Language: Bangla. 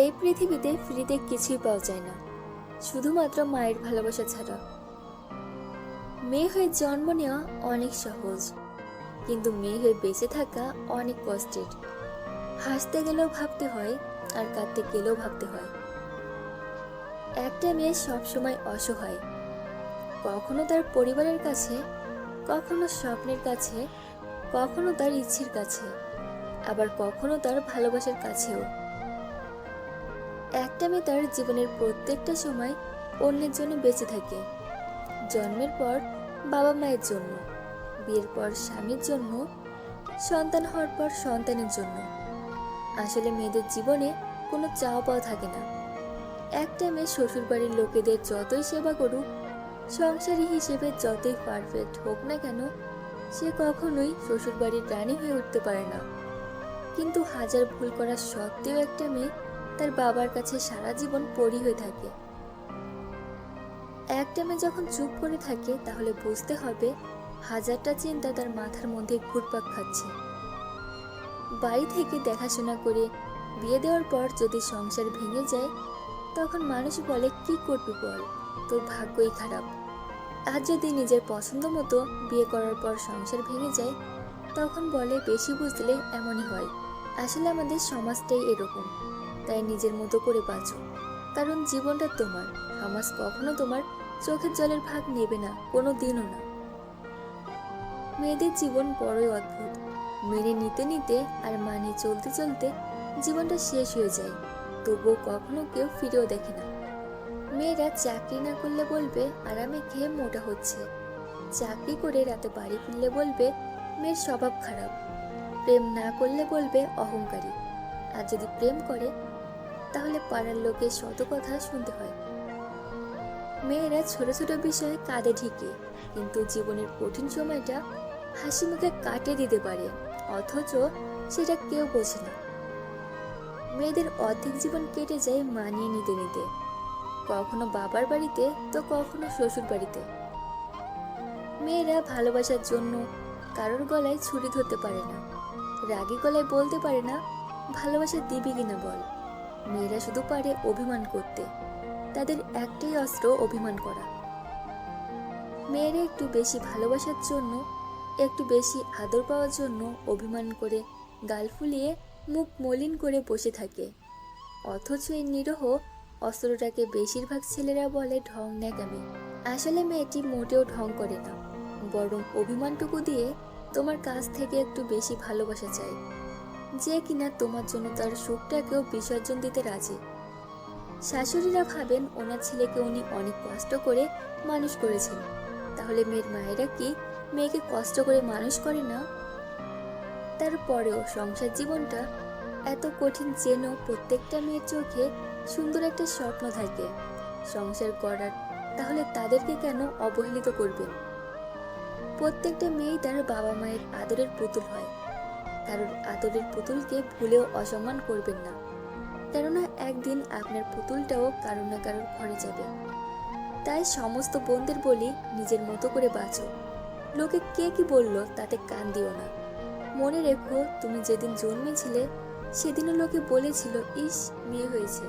এই পৃথিবীতে ফ্রিতে কিছুই পাওয়া যায় না, শুধুমাত্র মায়ের ভালোবাসা ছাড়া। মেয়ে হয়ে জন্ম নেওয়া অনেক সহজ, কিন্তু মেয়ে হয়ে বেঁচে থাকা অনেক কষ্টের। হাসতে গেলেও ভাবতে হয় আর কাঁদতে গেলেও ভাবতে হয়। একটা মেয়ে সবসময় অসহায়। কখনো তার পরিবারের কাছে, কখনো স্বপ্নের কাছে, কখনো তার ইচ্ছের কাছে, আবার কখনো তার ভালোবাসার কাছেও। একটা মেয়ে তার জীবনের প্রত্যেকটা সময় অন্যের জন্য বেঁচে থাকে। জন্মের পর বাবা মায়ের জন্য, বিয়ের পর স্বামীর জন্য, সন্তান হওয়ার পর সন্তানের জন্য। আসলে মেয়েদের জীবনে কোনো চাওয়া পাওয়া থাকে না। একটা মেয়ে শ্বশুরবাড়ির লোকেদের যতই সেবা করুক, সংসারী হিসেবে যতই পারফেক্ট হোক না কেন, সে কখনোই শ্বশুরবাড়ির রানী হয়ে উঠতে পারে না। কিন্তু হাজার ভুল করা সত্ত্বেও একটা মেয়ে তার বাবার কাছে সারা জীবন পরি হয়ে থাকে। এক মেয়ে যখন চুপ করে থাকে, তাহলে বুঝতে হবে হাজারটা চিন্তা তার মাথার মধ্যে ঘুরপাক খাচ্ছে। বাড়ি থেকে দেখাশোনা করে বিয়ে দেওয়ার পর যদি সংসার ভেঙে যায়, তখন মানুষ বলে, কি করবি বল? তোর ভাগ্যই খারাপ। আর যদি নিজের পছন্দ মতো বিয়ে করার পর সংসার ভেঙে যায়, তখন বলে, বেশি বুঝলে এমনই হয়। আসলে আমাদের সমাজটাই এরকম। তাই নিজের মতো করে বাঁচো। কারণ জীবনটা তোমার। সমাজ কখনো তোমার চোখের জলের ভাগ নেবে না, কোনো দিনও না। মেয়েদের জীবন বড়ই অদ্ভুত। মেনে নিতে নিতে আর মানে চলতে চলতে জীবনটা শেষ হয়ে যায়। তবুও কখনো কেউ ফিরেও দেখে না। মেয়েরা চাকরি না করলে বলবে, আরামে খেয়ে মোটা হচ্ছে। চাকরি করে রাতে বাড়ি ফিরলে বলবে, মেয়ের স্বভাব খারাপ। প্রেম না করলে বলবে, অহংকারী। আর যদি প্রেম করে তাহলে পাড়ার লোকের শত কথা শুনতে হয়। মেয়েরা ছোট ছোট বিষয়ে কাঁদে ঢিকে কিন্তু জীবনের কঠিন সময়টা হাসি মুখে কাটিয়ে দিতে পারে, অথচ সেটা কেউ বোঝে না। মেয়েদের অর্ধেক জীবন কেটে যায় মানিয়ে নিতে নিতে, কখনো বাবার বাড়িতে তো কখনো শ্বশুর বাড়িতে। মেয়েরা ভালোবাসার জন্য কারোর গলায় ছুরি ধরতে পারে না, রাগী গলায় বলতে পারে না, ভালোবাসা দিবি কিনা বল। মেয়েরা শুধু পারে অভিমান করতে। তাদের একটাই অস্ত্র, অভিমান করা। মেয়েরা একটু বেশি ভালোবাসার জন্য, একটু বেশি আদর পাওয়ার জন্য অভিমান করে গাল ফুলিয়ে মুখ মলিন করে বসে থাকে। অথচ এই নিরহ অস্ত্রটাকে বেশিরভাগ ছেলেরা বলে ঢং ন্যাকামি। আসলে মেয়েটি মোটেও ঢং করে না, বরং অভিমানটুকু দিয়ে তোমার কাছ থেকে একটু বেশি ভালোবাসা চাই যে কিনা তোমার জন্য তার সুখটাকেও বিসর্জন দিতে রাজি। শাশুড়িরা ভাবেন ওনার ছেলেকে উনি অনেক কষ্ট করে মানুষ করেছেন। তাহলে মেয়ের মায়েরা কি মেয়েকে কষ্ট করে মানুষ করে না? তারপরেও সংসার জীবনটা এত কঠিন যেন প্রত্যেকটা মেয়ের চোখে সুন্দর একটা স্বপ্ন থাকে। সংসার করার তাহলে তাদেরকে কেন অবহেলিত করবেন? প্রত্যেকটা মেয়েই তার বাবা মায়ের আদরের পুতুল হয়। কারণ আদরের পুতুলকে ভুলেও অসম্মান করবেন না। কেননা একদিন আপনার পুতুলটাও কারও না কারোর ঘরে যাবে। তাই সমস্ত বোনদের বলি নিজের মতো করে বাঁচো। লোকে কে কি বলল তাতে কান দিও না। মনে রেখো, তুমি যেদিন জন্মেছিলে, সেদিনও লোকে বলেছিল, ইস, মেয়ে হয়েছে।